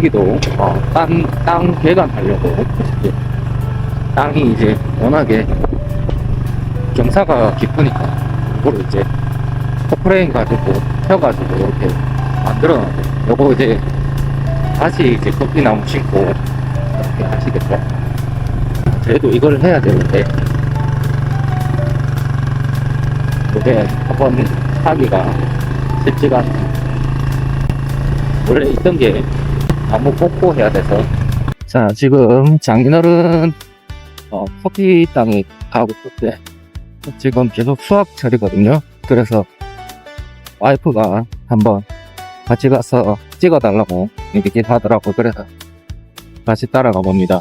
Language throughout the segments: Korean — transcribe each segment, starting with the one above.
여기도 어, 땅, 땅 배관하려고 이제 땅이 이제 워낙에 경사가 깊으니까 이거를 이제 포프레인 가지고 펴가지고 이렇게 만들어놨어요. 요거 이제 다시 이제 커피나무 심고 이렇게 하시겠죠. 그래도 이걸 해야 되는데 이게 한번 하기가 쉽지가 않아요. 원래 있던 게 나무 뽑고 해야 돼서. 자 지금 장인어른 어, 커피 땅에 가고 있을 때 지금 계속 수학 처리거든요. 그래서 와이프가 한번 같이 가서 찍어달라고 얘기 하더라고 그래서 다시 따라가 봅니다.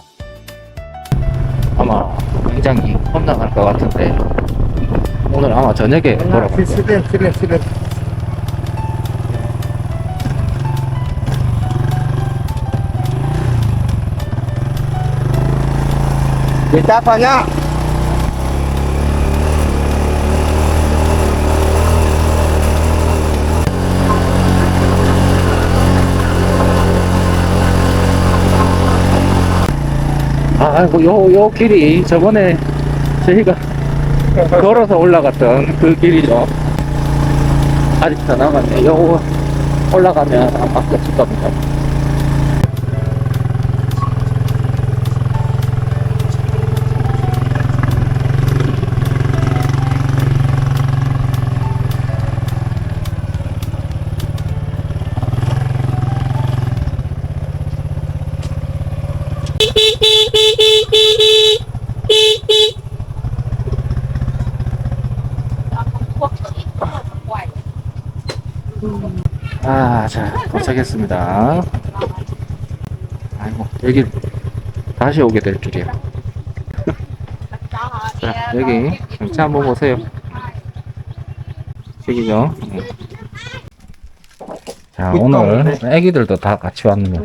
아마 굉장히 험난할 것 같은데 오늘 아마 저녁에 돌아올 거예 Kita banyak. 아이고 요, 요 길이 저번에 저희가 걸어서 올라갔던 그 길이죠. 아직 더 남았네. 요 올라가면 아마 끝일 겁니다 아자 도착했습니다 아이고 여기 다시 오게 될 줄이야 자 여기 경치 한번 보세요 여기죠 응. 자 오늘 애기들도 다 같이 왔네요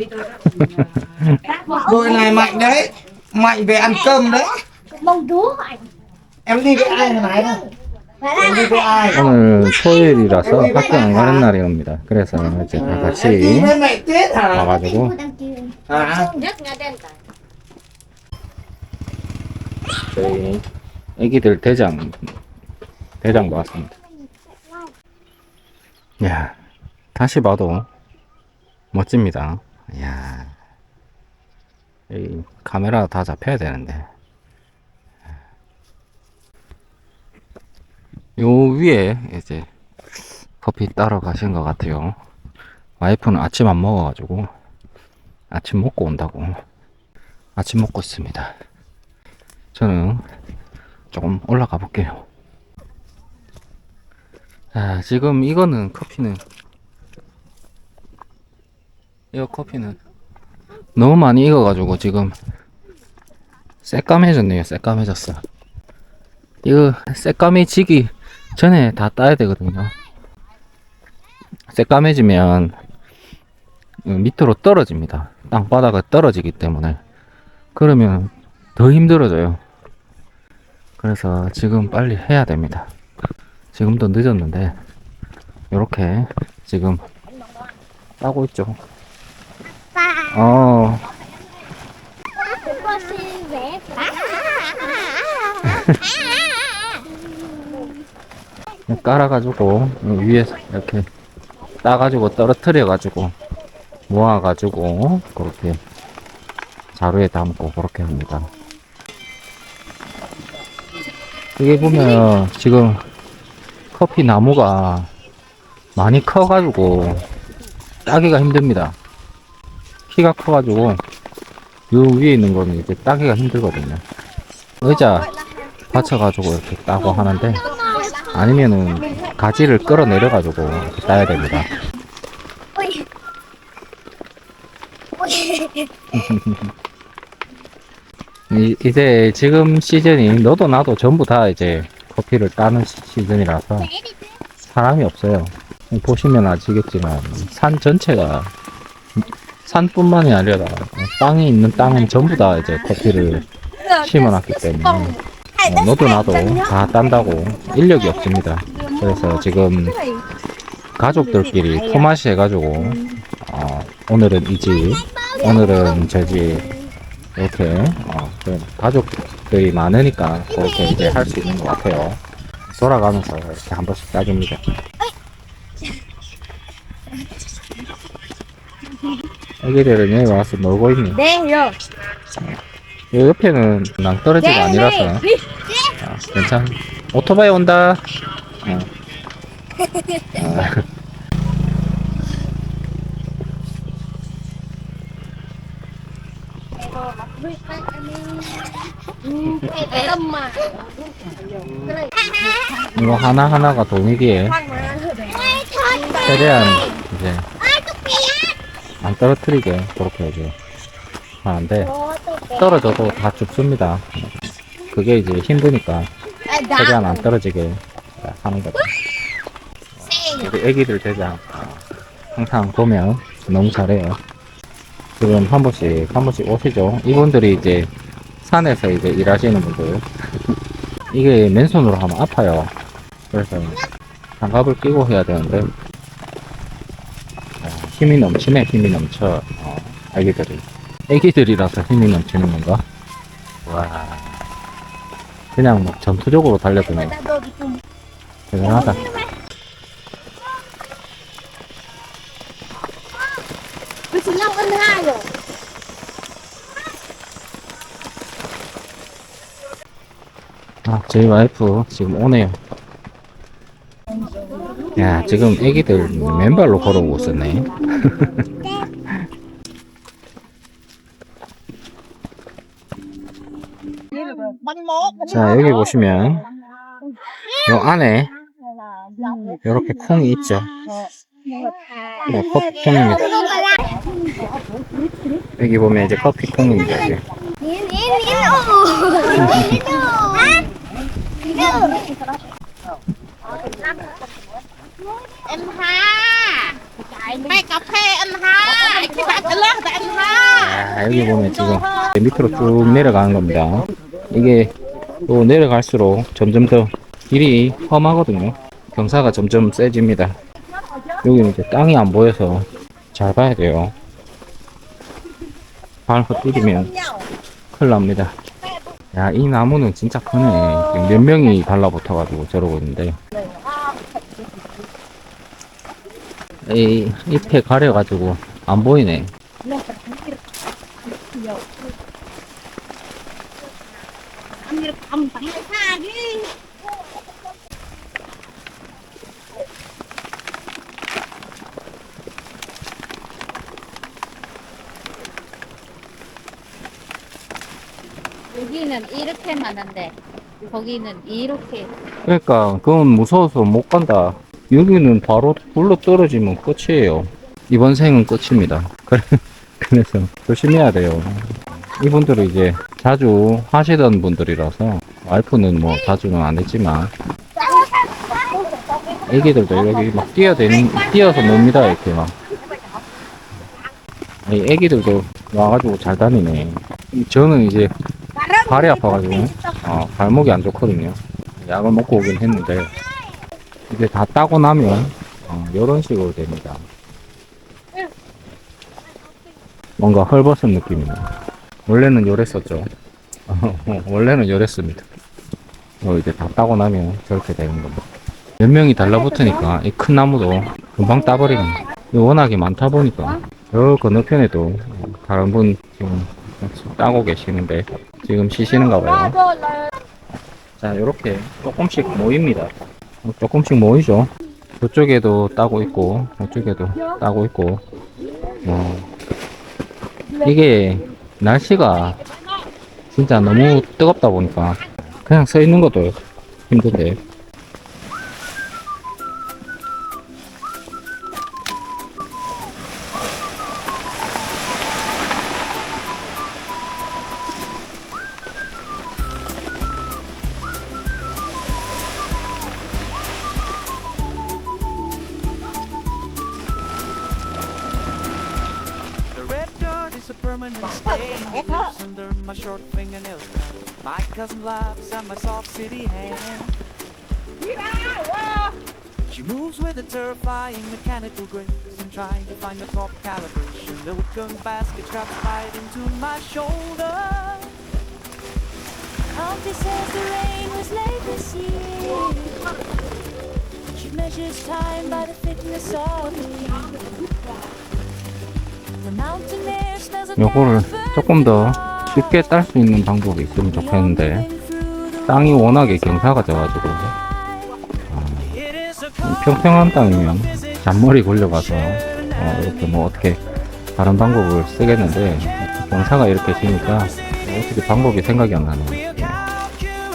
Đôi này mạnh đấy. Mạnh về ăn cơm đấy. bông đúa anh Em đi với ai hồi nãy đâu? 오늘 토요일이라서 학교 안 가는 날입니다 그래서 이제 다 같이? 와가지고 저희 애기들 대장 대장도 왔습니다. 야 다시 봐도 멋집니다. 야이 카메라 다 잡혀야 되는데 요 위에 이제 커피 따러 가신 것 같아요. 와이프는 아침 안 먹어가지고 아침 먹고 온다고 아침 먹고 있습니다. 저는 조금 올라가 볼게요. 자, 지금 이거는 커피는 이거 커피는 너무 많이 익어가지고 지금 새까매졌네요. 새까매졌어. 이거 새까매지기 전에 다 따야 되거든요. 새까매지면 밑으로 떨어집니다. 땅바닥에 떨어지기 때문에 그러면 더 힘들어져요. 그래서 지금 빨리 해야 됩니다. 지금도 늦었는데 이렇게 지금 따고 있죠. 어, con xin vẽ 깔아가지고 위에서 이렇게 따가지고 떨어뜨려가지고 모아가지고 그렇게 자루에 담고 그렇게 합니다. 여기 보면 지금 커피 나무가 많이 커가지고 따기가 힘듭니다. 키가 커가지고 요 위에 있는 거는 이제 따기가 힘들거든요. 의자 받쳐가지고 이렇게 따고 하는데 아니면은 가지를 끌어내려 가지고 이렇게 따야 됩니다. 이, 이제 지금 시즌이 너도 나도 전부 다 이제 커피를 따는 시- 시즌이라서 사람이 없어요. 보시면 아시겠지만 산 전체가 산뿐만이 아니라 땅에 있는 땅은 전부 다 이제 커피를 심어놨기 때문에 어, 너도 나도 다 딴다고 인력이 없습니다. 그래서 지금 가족들끼리 토마시 해가지고 어, 오늘은 이 집 오늘은 저지 이렇게 어, 좀 가족들이 많으니까 그렇게 이제 할 수 있는 것 같아요. 돌아가면서 이렇게 한 번씩 따줍니다. 애기들은 여기 와서 놀고 있네. 네, 요. 이 옆에는 낭떠러지가 아니라서 아, 괜찮. 오토바이 온다. 어. 아, 이거 하나 하나가 돈이기에 최대한 이제 안 떨어뜨리게 그렇게 이제 하는데 떨어져도 다 죽습니다. 그게 이제 힘드니까 최대한 안 떨어지게 하는 거죠. 우리 애기들 대장 항상 보면 너무 잘해요. 지금 한 번씩 한 번씩 오시죠. 이분들이 이제 산에서 이제 일하시는 분들 이게 맨손으로 하면 아파요. 그래서 장갑을 끼고 해야 되는데 어, 힘이 넘치네 힘이 넘쳐 어, 애기들이 애기들이라서 힘이 넘치는 건가? 와 그냥 막 전투적으로 달려드네 대단하다. Tôi chỉ năm cân hai rồi 아, 저희 와이프 지금 오네요. 야, 지금 애기들 맨발로 걸어오고 있었네. 자, 여기 보시면, 요 안에, 이렇게 콩이 있죠. 네, 커피콩입니다. 여기 보면 이제 커피콩입니다. ha 아, 여기 보면 지금 밑으로 쭉 내려가는 겁니다. 이게 또 내려갈수록 점점 더 길이 험하거든요. 경사가 점점 세집니다. 여기는 이제 땅이 안 보여서 잘 봐야 돼요. 발 헛디디면 큰일 납니다. 야, 이 나무는 진짜 크네. 몇 명이 달라붙어가지고 저러고 있는데. 이 잎에 가려가지고 안 보이네. Anh đi cầm tặng xa đi 여기는 이렇게 많은데 거기는 이렇게 그러니까 그건 무서워서 못 간다. 여기는 바로 불러 떨어지면 끝이에요. 이번 생은 끝입니다. 그래- 그래서 조심해야 돼요. 이분들은 이제 자주 하시던 분들이라서 와이프는 뭐 자주는 안 했지만 애기들도 여기 막 뛰어대는 뛰어서 놉니다 이렇게 막. 이 애기들도 와가지고 잘 다니네. 저는 이제 발이 아파가지고 어, 발목이 안 좋거든요. 약을 먹고 오긴 했는데 이제 다 따고 나면 어, 이런 식으로 됩니다. 뭔가 헐벗은 느낌이네요. 원래는 요랬었죠. 어, 원래는 요랬습니다. 어, 이제 다 따고 나면 저렇게 되는 겁니다. 몇 명이 달라붙으니까 이 큰 나무도 금방 따버리네. 이 워낙에 많다 보니까 저 건너편에도 다른 분 지금 따고 계시는데 지금 쉬시는가 봐요. 자, 이렇게 조금씩 모입니다. 어, 조금씩 모이죠. 저쪽에도 따고 있고, 저쪽에도 따고 있고, 어, 이게 날씨가 진짜 너무 뜨겁다 보니까 그냥 서 있는 것도 힘든데. Moves with a terrifying mechanical grace and trying to find the proper calibration. The woodcone basket traps right into my shoulder. Auntie says the rain was late this year. She measures time by the thickness of the. The mountain air smells of 요거를 조금 더 쉽게 딸 수 있는 방법이 있으면 좋겠는데 땅이 워낙에 경사가 져가지고 a 평평한 땅이면 잔머리 굴려가서 어, 이렇게 뭐 어떻게 다른 방법을 쓰겠는데 경사가 이렇게 지니까 어떻게 방법이 생각이 안 나네요. We are calculating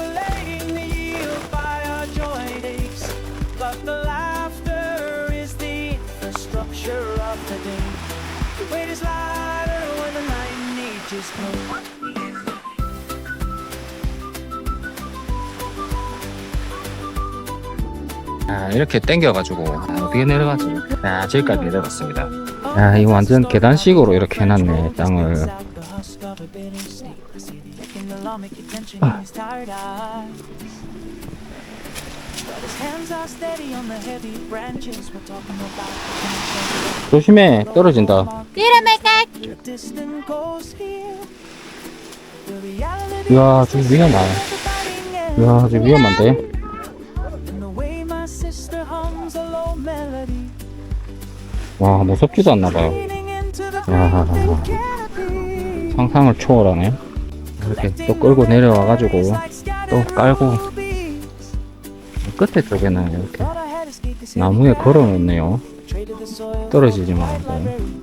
아, 이렇게 당겨가지고 어떻게 내려가지? 아, 저기까지 내려갔습니다. 아, 이거 완전 계단식으로 이렇게 해놨네 땅을. The 조심해 떨어진다. 이야, 좀 end. 이야, 좀 위험한데. 와, 무섭지도 않나봐요. 야. blue canopy. 상상을 초월하네. 이렇게 또 끌고 내려와 가지고 또 깔고 끝에 쪽에는 이렇게 나무에 걸어 놓네요. 떨어지지 말고.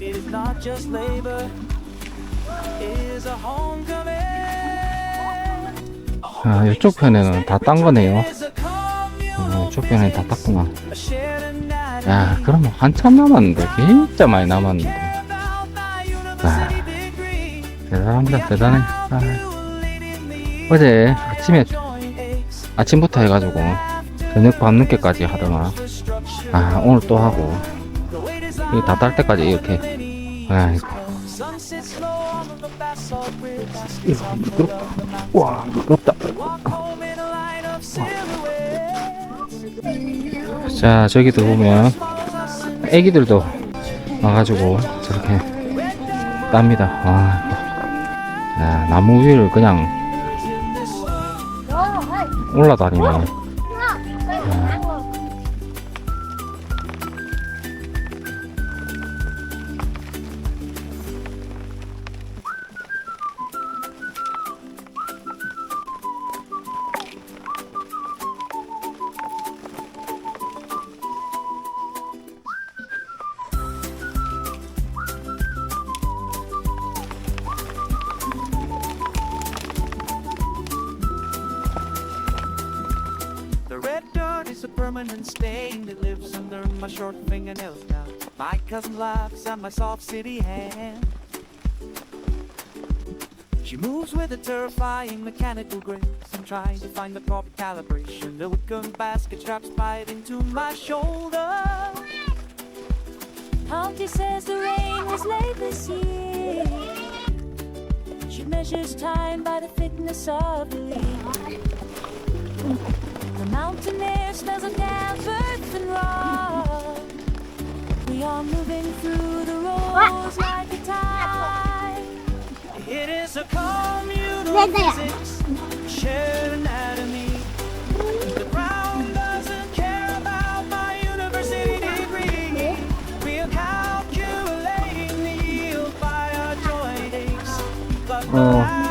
Is not just labor, is a homecoming. 아, 이쪽 편에는 다 딴 거네요. 어, 이쪽 편에 다 땄구나. 야, 그러면 한참 남았는데, 진짜 많이 남았는데. Degree. 대단합니다, 대단해. 아, 어제 아침에. 아침부터 해가지고, 저녁 밤늦게까지 하더만. 아, 오늘 또 하고, 이게 다 딸 때까지 이렇게. 아이고. 이거 미끄럽다. 와, 미끄럽다. 자, 저기도 보면, 애기들도 와가지고, 저렇게 땁니다. 와, 야, 나무 위를 그냥 올라다니네. Stain that lives under my short fingernails now. My cousin laughs at my soft city hand. She moves with a terrifying mechanical grace and trying to find the proper calibration. The woodcone basket straps right into my shoulder. Auntie says the rain was late this year. She measures time by the thickness of the leaf. The mountain air smells of damp earth and rock. We are moving through the roads ah. like a tide. It is a communal physics, shared anatomy. The ground doesn't care about my university degree. We are calculating the yield by our joint aches. But oh.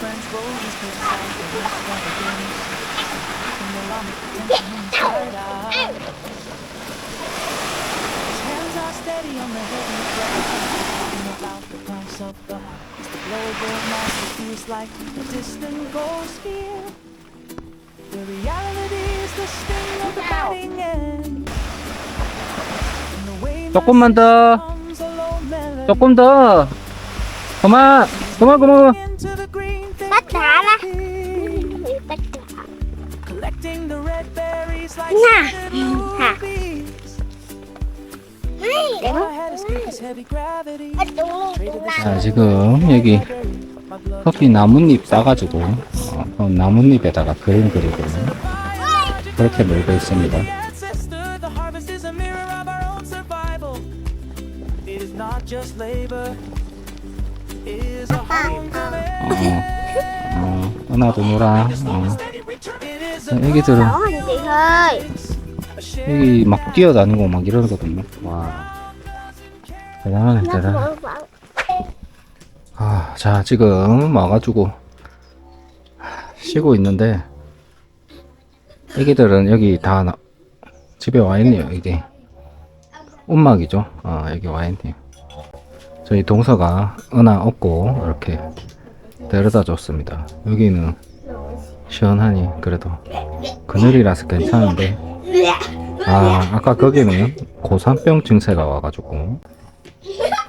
About the old French roses built beside the rest of the games. And the llama attention in his tired eyes. His hands are steady on the heavy ground. Talking about the price of the heart. The global master feels like a distant ghost here. The reality is the sting of the biting end. And the way my 조금만 더. hums a low melody 조금 더. 그만. 그만, 그만. 자, 지금 여기 커피 나뭇잎 따가지고 어, 그 나뭇잎에다가 그림 그리고 그렇게 놀고 있습니다. 어, 어, 은하도 놀아. 어. 애기들은 여기 막 뛰어다니고 막 이러거든요. 와. 대단하네. Vợ, vợ. 아, 자, 지금 와가지고 쉬고 있는데 애기들은 여기 다 나- 집에 와 있네요, 이게. 움막이죠. 아, 여기 와 있네요. 저희 동서가 은하 없고 이렇게 데려다 줬습니다. 여기는 시원하니 그래도 그늘이라서 괜찮은데 아, 아까 거기는 고산병 증세가 와가지고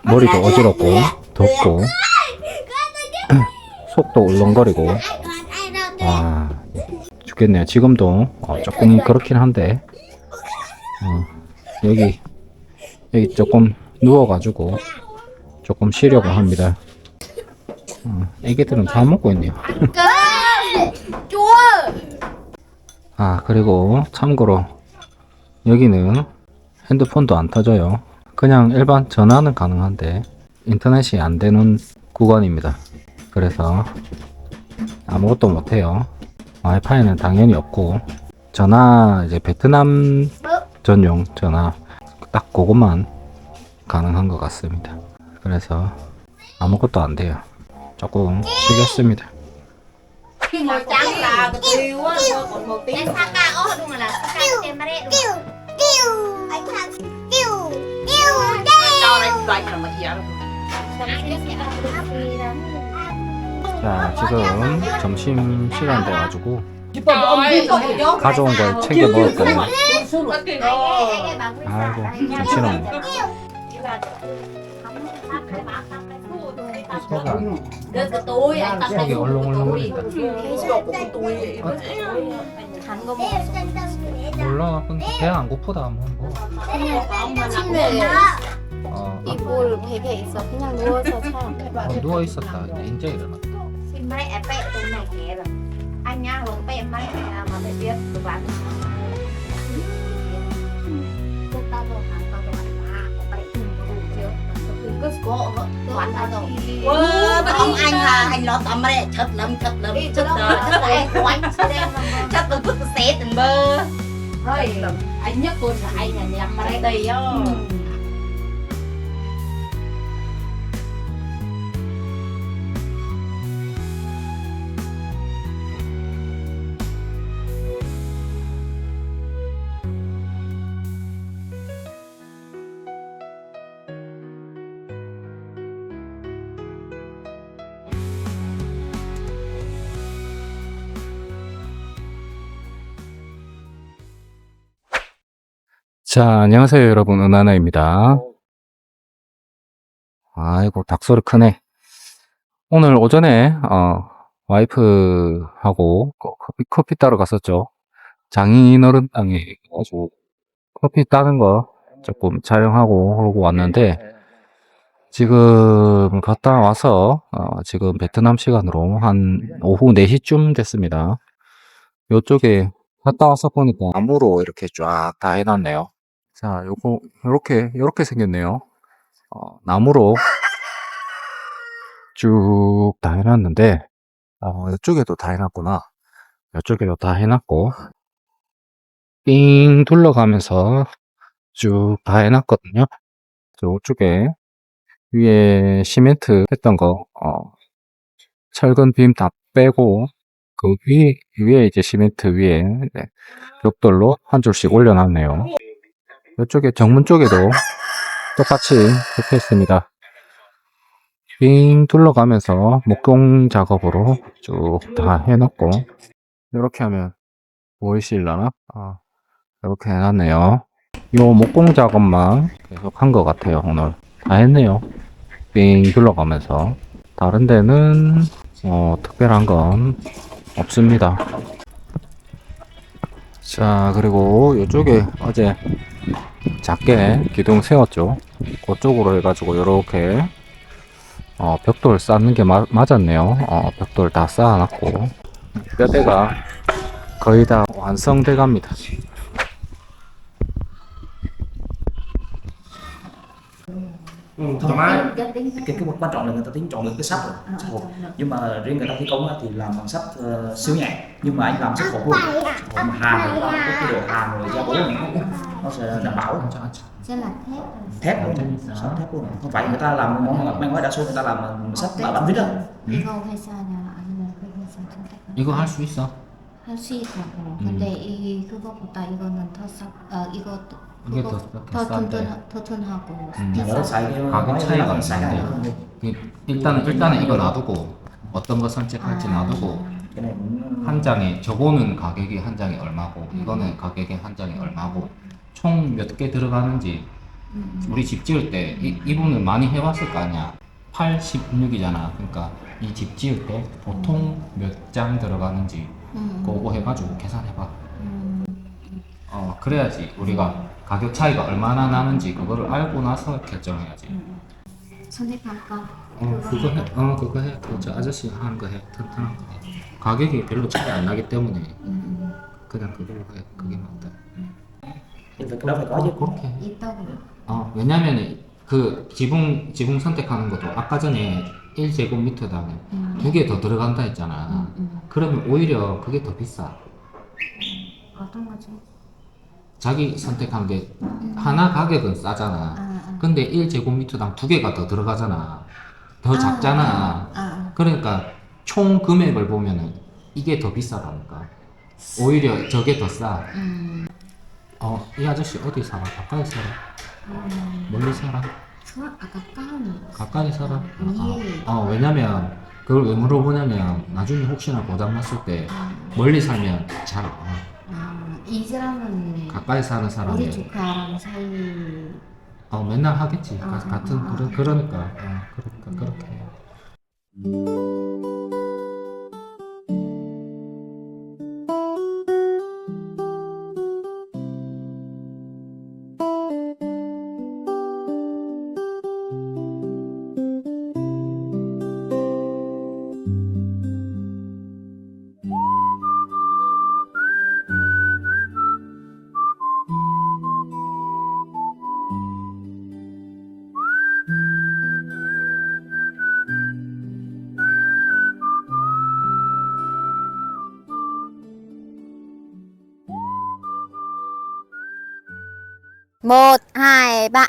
머리도 어지럽고 덥고 속도 울렁거리고. 아 죽겠네요. 지금도. 어, 조금 그렇긴 한데. 어, 여기 여기 조금 누워 가지고 조금 쉬려고 합니다. 어, 애기들은 다 먹고 있네요. 아 그리고 참고로 여기는 핸드폰도 안 터져요 그냥 일반 전화는 가능한데 인터넷이 안 되는 구간입니다. 그래서 아무것도 못해요. 와이파이는 당연히 없고 전화 이제 베트남 전용 전화 딱 그것만 가능한 것 같습니다. 그래서 아무것도 안 돼요. 조금 쉬겠습니다. 자 지금 점심 시간 돼가지고 가져온 걸 챙겨 먹었거든요. 아이고 정신없네. cái 얼렁얼렁거린다. 몰라 근데 배안 고프다 뭐. 뭐. 침대 어, 이불 베개 있어. 그냥 누워서 자. 어, 누워 있었다. 이제 일어났다. Xin mấy em bé tụi này kìa rồi Anh nha luôn bé em mấy mà mày biết tụi bạn Tụi tao đồ hàng tao đồ ăn mà Tụi bay cùng đủ chưa Cứ có Tụi ăn tao đồ ông anh là hành lót tầm đây chất lắm chất lắm Đi chất tụi đời nó chất Tụi đời em của anh sẽ đem chất từ phút xé tình bơ Thôi Anh nhất cô là anh là nhằm mà đây đây á 자, 안녕하세요, 여러분. 은하나입니다. 아이고, 닭소리 크네. 오늘 오전에, 어, 와이프하고 거- 커피, 커피 따러 갔었죠. 장인 어른 땅에 가지고 커피 따는 거 조금 촬영하고 그러고 왔는데, 지금 갔다 와서, 어, 지금 베트남 시간으로 한 오후 4시쯤 됐습니다. 요쪽에 갔다 와서 보니까 나무로 이렇게 쫙 다 해놨네요. 자, 요거, 요렇게, 요렇게 생겼네요. 어, 나무로 쭉 다 해놨는데, 어, 이쪽에도 다 해놨구나. 이쪽에도 다 해놨고, 삥 둘러가면서 쭉 다 해놨거든요. 저쪽에 위에 시멘트 했던 거, 어, 철근 빔 다 빼고, 그 위에, 위에 이제 시멘트 위에, 네, 벽돌로 한 줄씩 올려놨네요. 이쪽에 정문 쪽에도 똑같이 붙어 있습니다. 빙 둘러가면서 목공 작업으로 쭉 다 해놓고 이렇게 하면 보이실라나? 아, 이렇게 해놨네요. 요 목공 작업만 계속 한 것 같아요, 오늘. 다 했네요. 삥 둘러가면서. 다른 데는, 어, 특별한 건 없습니다. 자, 그리고 이쪽에 어제 작게 기둥 세웠죠. 그쪽으로 해가지고 이렇게 어, 벽돌 쌓는 게 마- 맞았네요. 어, 벽돌 다 쌓아놨고 뼈대가 거의 다 완성돼 갑니다. thoải mái cái cái quan trọng là người ta tính chọn được cái sắt rồi sắt hộp nhưng mà riêng người ta thi công á thì làm bằng sắt ờ, siêu nhẹ nhưng mà anh làm sắt hộp luôn sắt hộp mà hàn rồi cái cái độ hàn rồi ra bố này nó sẽ đảm bảo Sẽ là thép thép luôn sắt thép luôn không phải người ta làm món manh gói đa số người ta làm bằng sắt bảo đảm vít đó 이거 회사냐 아니면 그 회사 선택 이거 할 수 있어? 할수 있다고 근데 이 그거보다 이거는 더 싹, 어 이거 이게 더- 더 더 싼데. 튼튼 더 튼튼하고 음. xài cái 가격 차이가 있는데. này 그 일단은 일단은 이거 놔두고 어떤 거 선택할지 놔두고 này cũng 한 장에 저거는 가격이 한 장에 얼마고 이거는 가격이 한 장에 얼마고 총 몇 개 들어가는지 우리 집 지을 때 이, 이분은 많이 해봤을 거 아니야 86이잖아 그러니까 이 집 지을 때 보통 몇 장 들어가는지 음. 그거 해가지고 계산해봐 음. 어 그래야지 우리가 가격 차이가 얼마나 나는지 그거를 알고 나서 결정해야지 선택할까? 어 그거 해, 어 그거 해. 그저 아저씨 하는 거 해. 튼튼한 거 해. 가격이 별로 차이 안 나기 때문에 음. 그냥 그걸로 해. 그게 맞다. có chứ 그렇게. 해. 있다고 어 왜냐면은 그 지붕 지붕 선택하는 것도 아까 전에 1제곱미터당 음. 두개 더 들어간다 했잖아. 음, 음. 그러면 오히려 그게 더 비싸. 어떤 거지? 자기 선택한 게 하나 가격은 싸잖아. 아, 아. 근데 1제곱미터당 두 개가 더 들어가잖아. 더 작잖아. 아, 아. 그러니까 총 금액을 보면은 이게 더 비싸다니까. 오히려 저게 더 싸. 음. 어, 이 아저씨 어디 살아? 가까이 살아? 음. 멀리 살아? 까운 가까이 살아? 어, 예. 어, 왜냐면 그걸 왜 물어보냐면 나중에 혹시나 고장 났을 때 멀리 살면 잘 어, 아, 이 사람은 가까이 사는 우리 사람이 조카랑 사이 어, 맨날 하겠지. 가- 아, 같은 아, 그러, 아. 그러니까 어, 그러니까 그렇게 해. Một hai ba